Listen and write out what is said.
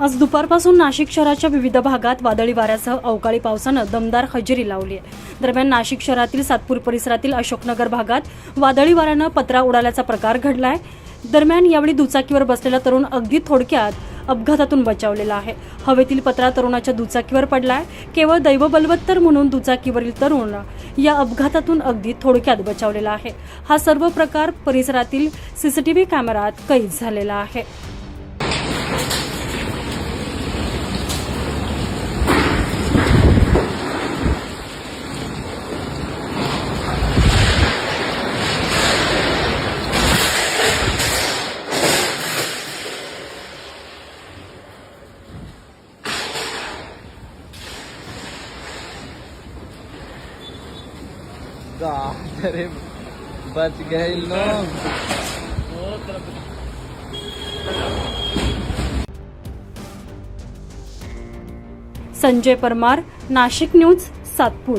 आज दुपारपासून नाशिक शहराच्या विविध भागात वादळी वाऱ्यासह अवकाळी पावसानं दमदार हजेरी लावली आहे. दरम्यान नाशिक शहरातील सातपूर परिसरातील अशोकनगर भागात वादळी वाऱ्यानं पत्रा उडाल्याचा प्रकार घडला आहे दरम्यान यावेळी दुचाकीवर बसलेला तरुण अगदी थोडक्यात अपघातातून बचावलेला आहे. हवेतील पत्रा तरुणाच्या दुचाकीवर पडलाय. केवळ दैव बलवत्तर म्हणून दुचाकीवरील तरुण या अपघातातून अगदी थोडक्यात बचावलेला आहे. हा सर्व प्रकार परिसरातील सीसीटीव्ही कॅमेरात कैद झालेला आहे. अरे बच गए लोग संजय परमार नाशिक न्यूज सातपूर.